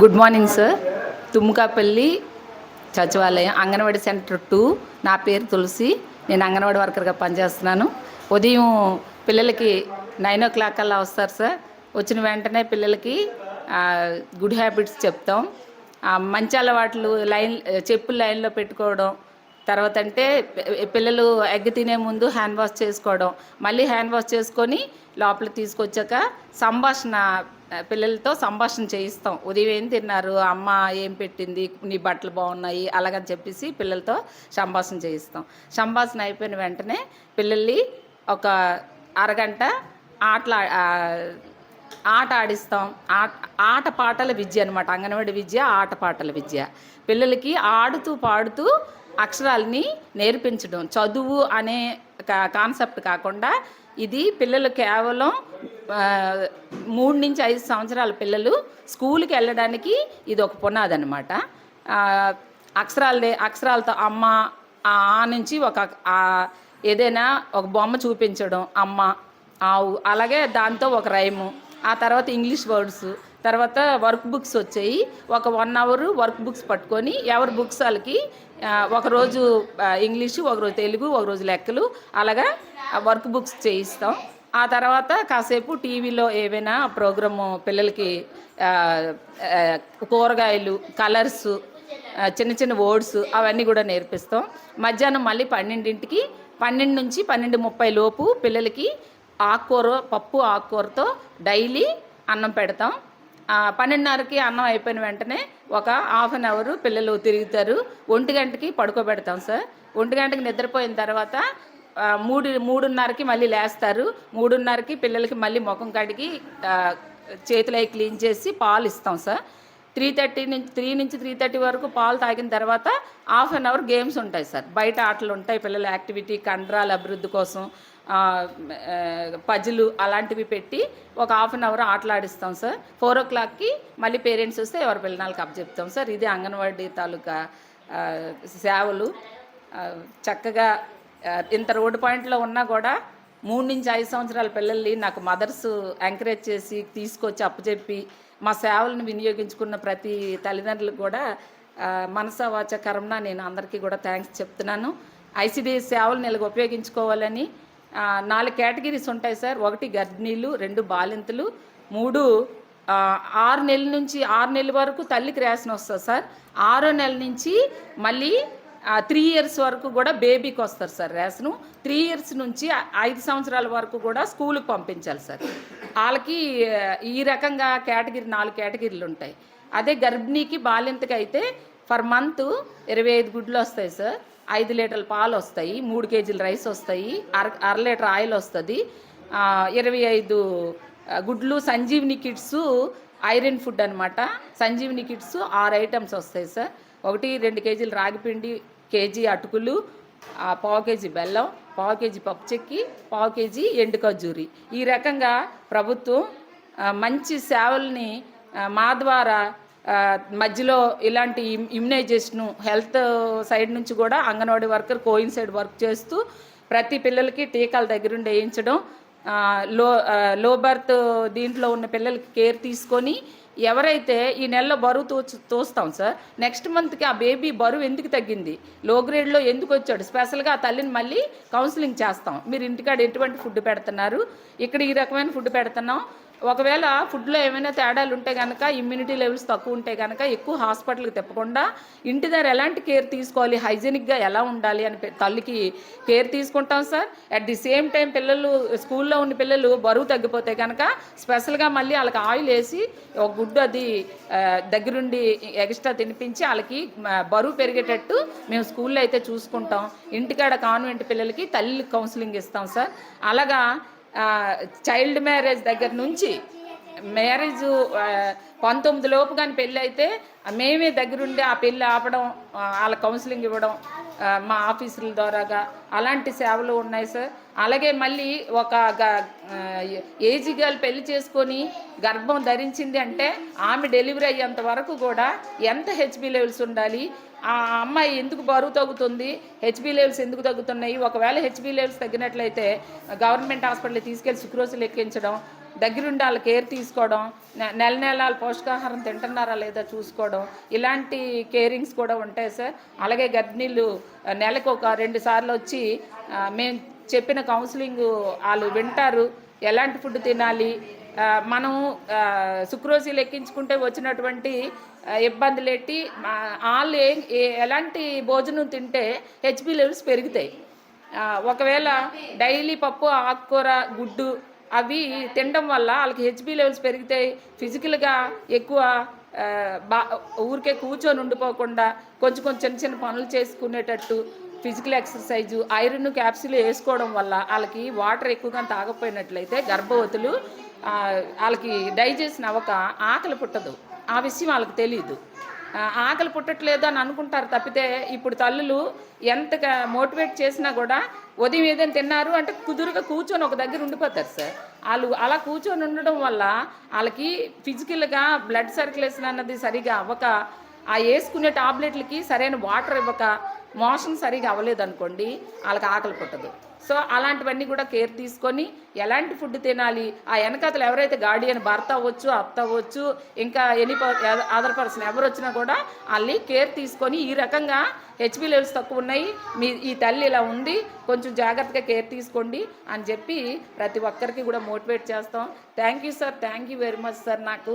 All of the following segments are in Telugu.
Good morning sir. తుమ్ముకాపల్లి సచివాలయం అంగన్వాడీ సెంటర్ టూ. నా పేరు తులసి. నేను అంగన్వాడీ వర్కర్గా పనిచేస్తున్నాను. ఉదయం పిల్లలకి నైన్ ఓ క్లాక్ అలా వస్తారు సార్. వచ్చిన వెంటనే పిల్లలకి గుడ్ హ్యాబిట్స్ చెప్తాం. మంచి అలవాట్లు లైన్ చెప్పులు లైన్లో పెట్టుకోవడం తర్వాత అంటే పిల్లలు ఎగ్ తినే ముందు హ్యాండ్ వాష్ చేసుకోవడం. మళ్ళీ హ్యాండ్ వాష్ చేసుకొని లోపల తీసుకొచ్చాక సంభాషణ పిల్లలతో సంభాషణ చేయిస్తాం. ఉదయం ఏం తిన్నారు? అమ్మ ఏం పెట్టింది? నీ బట్టలు బాగున్నాయి? అలాగని చెప్పేసి పిల్లలతో సంభాషణ చేయిస్తాం. సంభాషణ అయిపోయిన వెంటనే పిల్లల్ని ఒక అరగంట ఆటల ఆట ఆడిస్తాం. ఆట ఆట పాటల విద్య అనమాట అంగన్వాడి విద్య ఆట పాటల విద్య. పిల్లలకి ఆడుతూ పాడుతూ అక్షరాలని నేర్పించడం. చదువు అనే కా- కాన్సెప్ట్ కాకుండా ఇది పిల్లలు కేవలం మూడు నుంచి ఐదు సంవత్సరాల పిల్లలు స్కూల్కి వెళ్ళడానికి ఇది ఒక పునాది అనమాట అక్షరాలు అక్షరాలతో అమ్మ ఆ నుంచి ఒక ఏదైనా ఒక బొమ్మ చూపించడం అమ్మ ఆవు అలాగే దాంతో ఒక రైము ఆ తర్వాత ఇంగ్లీష్ వర్డ్స్ తర్వాత వర్క్ బుక్స్ వచ్చాయి. ఒక వన్ అవర్ వర్క్ బుక్స్ పట్టుకొని ఎవరి బుక్స్ వాళ్ళకి ఒకరోజు ఇంగ్లీషు ఒకరోజు తెలుగు ఒకరోజు లెక్కలు అలాగా వర్క్ బుక్స్ చేయిస్తాం. ఆ తర్వాత కాసేపు టీవీలో ఏవైనా ప్రోగ్రాము పిల్లలకి కూరగాయలు కలర్స్ చిన్న చిన్న వర్డ్స్ అవన్నీ కూడా నేర్పిస్తాం. మధ్యాహ్నం మళ్ళీ పన్నెండింటికి పన్నెండు నుంచి పన్నెండు ముప్పై లోపు పిల్లలకి ఆకుకూర పప్పు ఆకుకూరతో డైలీ అన్నం పెడతాం. పన్నెండున్నరకి అన్నం అయిపోయిన వెంటనే ఒక హాఫ్ అన్ అవర్ పిల్లలు తిరుగుతారు. ఒంటి గంటకి పడుకోబెడతాం సార్. ఒంటి గంటకి నిద్రపోయిన తర్వాత మూడు మూడున్నరకి మళ్ళీ లేస్తారు. మూడున్నరకి పిల్లలకి మళ్ళీ ముఖం కడిగి చేతులు అవి క్లీన్ చేసి పాలు ఇస్తాం సార్. త్రీ థర్టీ నుంచి త్రీ నుంచి త్రీ థర్టీ వరకు పాలు తాగిన తర్వాత హాఫ్ అన్ అవర్ గేమ్స్ ఉంటాయి సార్. బయట ఆటలు ఉంటాయి పిల్లల యాక్టివిటీ కండరాల అభివృద్ధి కోసం. పజలు అలాంటివి పెట్టి ఒక హాఫ్ అన్ అవర్ ఆటలాడిస్తాం సార్. ఫోర్ ఓ క్లాక్కి మళ్ళీ పేరెంట్స్ వస్తే ఎవరి పిల్లలకి అప్ చెప్తాం సార్. ఇది అంగన్వాడీ తాలూకా సేవలు. చక్కగా ఇంత రోడ్డు పాయింట్లో ఉన్నా కూడా మూడు నుంచి ఐదు సంవత్సరాల పిల్లల్ని నాకు మదర్స్ ఎంకరేజ్ చేసి తీసుకొచ్చి అప్పచెప్పి మా సేవలను వినియోగించుకున్న ప్రతి తల్లిదండ్రులకు కూడా ఆ, నేను అందరికీ కూడా థ్యాంక్స్ చెప్తున్నాను. ఐసిడి సేవలను ఇలాగ ఉపయోగించుకోవాలని నాలుగు కేటగిరీస్ ఉంటాయి సార్. ఒకటి గర్భిణీలు రెండు బాలింతలు మూడు ఆరు నెలల నుంచి ఆరు నెలల వరకు తల్లికి రేషన్ వస్తుంది సార్. ఆరో నెల నుంచి మళ్ళీ త్రీ ఇయర్స్ వరకు కూడా బేబీకి వస్తారు సార్ రేషను. త్రీ ఇయర్స్ నుంచి ఐదు సంవత్సరాల వరకు కూడా స్కూల్కి పంపించాలి సార్. వాళ్ళకి ఈ రకంగా కేటగిరీ నాలుగు కేటగిరీలు ఉంటాయి. అదే గర్భిణీకి బాలింతకి అయితే ఫర్ మంత్ ఇరవై ఐదు గుడ్లు వస్తాయి సార్. ఐదు లీటర్ల పాలు వస్తాయి మూడు కేజీల రైస్ వస్తాయి అర అర లీటర్ ఆయిల్ వస్తుంది ఇరవై ఐదు గుడ్లు సంజీవిని కిట్స్ ఐరన్ ఫుడ్ అనమాట సంజీవిని కిట్స్ ఆరు ఐటమ్స్ వస్తాయి సార్. ఒకటి రెండు కేజీలు రాగిపిండి కేజీ అటుకులు పావు కేజీ బెల్లం పావు కేజీ పప్పు చెక్కి పావు కేజీ ఎండు ఖర్జూరి. ఈ రకంగా ప్రభుత్వం మంచి సేవల్ని మా ద్వారా మధ్యలో ఇలాంటి ఇమ్యునైజేషను హెల్త్ సైడ్ నుంచి కూడా అంగన్వాడీ వర్కర్ కోయిన్సైడ్ వర్క్ చేస్తూ ప్రతి పిల్లలకి టీకాల దగ్గరుండి వేయించడం లో లో బర్త్ దీంట్లో ఉన్న పిల్లలకి కేర్ తీసుకొని ఎవరైతే ఈ నెలలో బరువు తూ తోస్తాం సార్ నెక్స్ట్ మంత్కి ఆ బేబీ బరువు ఎందుకు తగ్గింది? లో గ్రేడ్లో ఎందుకు వచ్చాడు? స్పెషల్గా ఆ తల్లిని మళ్ళీ కౌన్సిలింగ్ చేస్తాం. మీరు ఇంటికాడ ఎటువంటి ఫుడ్ పెడుతున్నారు? ఇక్కడ ఈ రకమైన ఫుడ్ పెడుతున్నాం. ఒకవేళ ఫుడ్లో ఏమైనా తేడాలు ఉంటే కనుక ఇమ్యూనిటీ లెవెల్స్ తక్కువ ఉంటే కనుక ఎక్కువ హాస్పిటల్కి తిప్పకుండా ఇంటి దగ్గర ఎలాంటి కేర్ తీసుకోవాలి హైజీనిక్గా ఎలా ఉండాలి అని తల్లికి కేర్ తీసుకుంటాం sir at the same time పిల్లలు స్కూల్లో ఉన్న పిల్లలు బరువు తగ్గిపోతే కనుక స్పెషల్గా మళ్ళీ వాళ్ళకి ఆయిల్ వేసి ఒక గుడ్డు అది దగ్గరుండి ఎక్స్ట్రా తినిపించి వాళ్ళకి బరువు పెరిగేటట్టు మేము స్కూల్లో అయితే చూసుకుంటాం. ఇంటికాడ కాన్వెంట్ పిల్లలకి తల్లి కౌన్సిలింగ్ ఇస్తాం సార్ అలాగా చైల్డ్ మ్యారేజ్ దగ్గర నుంచి మ్యారేజ్ పంతొమ్మిది లోపు కానీ పెళ్ళి అయితే మేమే దగ్గరుండి ఆ పెళ్ళి ఆపడం వాళ్ళ కౌన్సిలింగ్ ఇవ్వడం మా ఆఫీసుల ద్వారాగా అలాంటి సేవలు ఉన్నాయి సార్. అలాగే మళ్ళీ ఒక గ- ఏజీ గర్ల్ పెళ్ళి చేసుకొని గర్భం ధరించింది అంటే ఆమె డెలివరీ అయ్యేంత వరకు కూడా ఎంత హెచ్బి లెవెల్స్ ఉండాలి? ఆ అమ్మాయి ఎందుకు బరువు తగ్గుతుంది? హెచ్బి లెవెల్స్ ఎందుకు తగ్గుతున్నాయి? ఒకవేళ హెచ్బి లెవెల్స్ తగ్గినట్లయితే గవర్నమెంట్ హాస్పిటల్ తీసుకెళ్ళి సుక్రోజులు ఎక్కించడం దగ్గరుండి వాళ్ళ కేర్ తీసుకోవడం నెల నెల వాళ్ళు పోషకాహారం తింటున్నారా లేదా చూసుకోవడం ఇలాంటి కేరింగ్స్ కూడా ఉంటాయి సార్. అలాగే గర్భిణీలు నెలకు ఒక రెండు సార్లు వచ్చి మేము చెప్పిన కౌన్సిలింగ్ వాళ్ళు వింటారు. ఎలాంటి ఫుడ్ తినాలి? మనం ఆ, లెక్కించుకుంటే వచ్చినటువంటి ఇబ్బందులు ఎట్టి వాళ్ళు ఏ ఎలాంటి భోజనం తింటే హెచ్బి లెవెల్స్ పెరుగుతాయి. ఒకవేళ డైలీ పప్పు ఆకుకూర గుడ్డు అవి తినడం వల్ల వాళ్ళకి హెచ్బి లెవెల్స్ పెరిగితే ఫిజికల్గా ఎక్కువ బా ఊరికే కూర్చొని ఉండిపోకుండా కొంచెం కొంచెం చిన్న చిన్న పనులు చేసుకునేటట్టు ఫిజికల్ ఎక్సర్సైజు ఐరన్ క్యాప్సిల్ వేసుకోవడం వల్ల వాళ్ళకి వాటర్ ఎక్కువగా తాగకపోయినట్లయితే గర్భవతులు వాళ్ళకి డైజెషన్ అవ్వక ఆకలి పుట్టదు. ఆ విషయం వాళ్ళకి తెలియదు ఆకలి పుట్టట్లేదు అని అనుకుంటారు తప్పితే ఇప్పుడు తల్లులు ఎంతగా మోటివేట్ చేసినా కూడా ఉదయం ఏదైనా తిన్నారు అంటే కుదురుగా కూర్చొని ఒక దగ్గర ఉండిపోతారు సార్. వాళ్ళు అలా కూర్చొని ఉండడం వల్ల వాళ్ళకి ఫిజికల్గా బ్లడ్ సర్క్యులేషన్ అన్నది సరిగా అవ్వక ఆ వేసుకునే టాబ్లెట్లకి సరైన వాటర్ ఇవ్వక మోషన్ సరిగా అవ్వలేదు అనుకోండి వాళ్ళకి ఆకలి పుట్టదు. సో అలాంటివన్నీ కూడా కేర్ తీసుకొని ఎలాంటి ఫుడ్ తినాలి? ఆ వెనకతలు ఎవరైతే గార్డియన్ భర్త అవ్వచ్చు అత్త అవ్వచ్చు ఇంకా ఎనీ అదర్ పర్సన్ ఎవరు వచ్చినా కూడా వాళ్ళని కేర్ తీసుకొని ఈ రకంగా హెచ్బి లెవెల్స్ తక్కువ ఉన్నాయి. మీ ఈ తల్లి ఇలా ఉంది కొంచెం జాగ్రత్తగా కేర్ తీసుకోండి అని చెప్పి ప్రతి ఒక్కరికి కూడా మోటివేట్ చేస్తాం. Thank you sir thank you very much sir. నాకు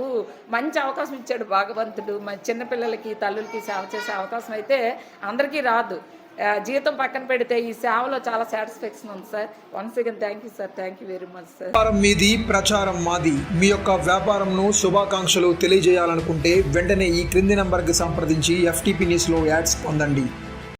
మంచి అవకాశం ఇచ్చాడు భగవంతుడు. మా చిన్నపిల్లలకి తల్లులకి సేవ చేసే అవకాశం అయితే అందరికీ రాదు. జీతం పక్కన పెడితే ఈ సేవలో చాలా సాటిస్ఫాక్షన్ ఉంది sir. Once again thank you sir thank you very much sir వ్యాపారం మీది ప్రచారం మాది. మీ యొక్క వ్యాపారంను శుభాకాంక్షలు తెలియజేయాలనుకుంటే వెంటనే ఈ క్రింది నంబర్కి సంప్రదించి ఎఫ్టీపీ న్యూస్లో యాడ్స్ పొందండి.